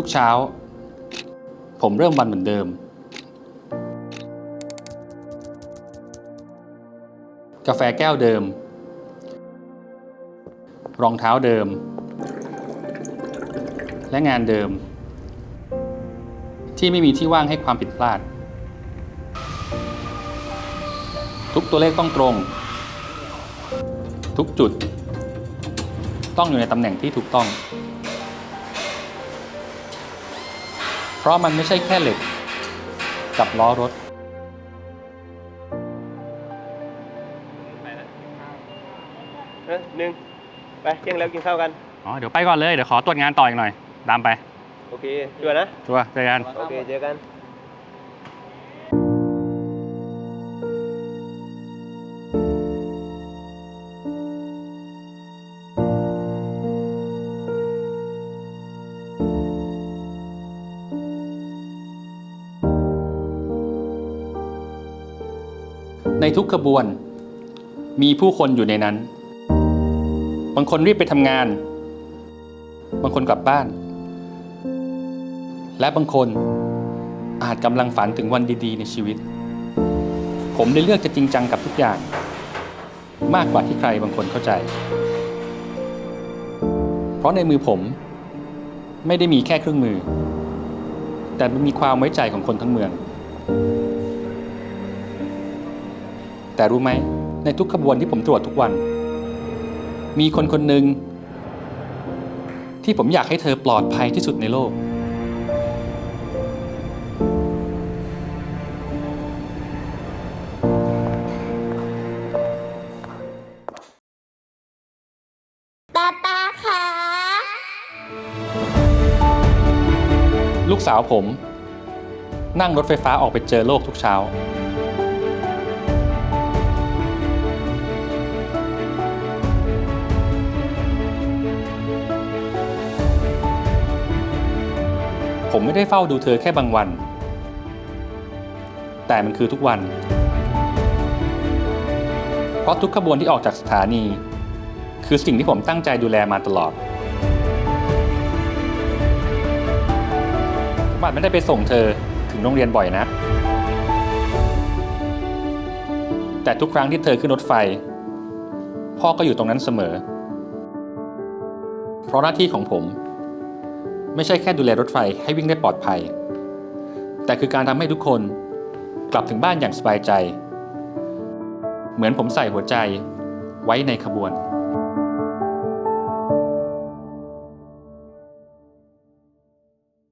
ทุกเช้า ผมเริ่มวันเหมือนเดิม กาแฟแก้วเดิม รองเท้าเดิม และงานเดิม ที่ไม่มีที่ว่างให้ความผิดพลาด ทุกตัวเลขต้องตรง ทุกจุด ต้องอยู่ในตำแหน่งที่ถูกต้อง เพราะมันไม่ใช่แค่เหล็ก กับล้อรถ เออหนึ่งไปเที่ยงแล้วกินข้าวกัน อ๋อ เดี๋ยวไปก่อนเลย เดี๋ยวขอตรวจงานต่ออีกหน่อย ตามไป โอเคชัวร์นะชัวร์เจอกัน โอเค เจอกัน ในทุกขบวน มีผู้คนอยู่ในนั้น บางคนรีบไปทำงาน บางคนกลับบ้าน และบางคนอาจกำลังฝันถึงวันดีๆ ในชีวิต ผมเลยเลือกจะจริงจังกับทุกอย่าง มากกว่าที่ใครบางคนเข้าใจ เพราะในมือผมไม่ได้มีแค่เครื่องมือ แต่มีความไว้ใจของคนทั้งเมือง แต่รู้ไหม ในทุกขบวนที่ผมตรวจทุกวัน มีคนคนหนึ่งที่ผมอยากให้เธอปลอดภัยที่สุดในโลกป้าป้าคะลูกสาวผม นั่งรถไฟฟ้าออกไปเจอโลกทุกเช้า ผมไม่ได้เฝ้าดูเธอแค่บางวัน แต่มันคือทุกวัน เพราะทุกขบวนที่ออกจากสถานี คือสิ่งที่ผมตั้งใจดูแลมาตลอดบัตรไม่ได้ไปส่งเธอถึงโรงเรียนบ่อยนะ แต่ทุกครั้งที่เธอขึ้นรถไฟ พ่อก็อยู่ตรงนั้นเสมอ เพราะหน้าที่ของผม ไม่ใช่แค่ดูแลรถไฟให้วิ่งได้ปลอดภัย แต่คือการทำให้ทุกคนกลับถึงบ้านอย่างสบายใจ เหมือนผมใส่หัวใจไว้ในขบวน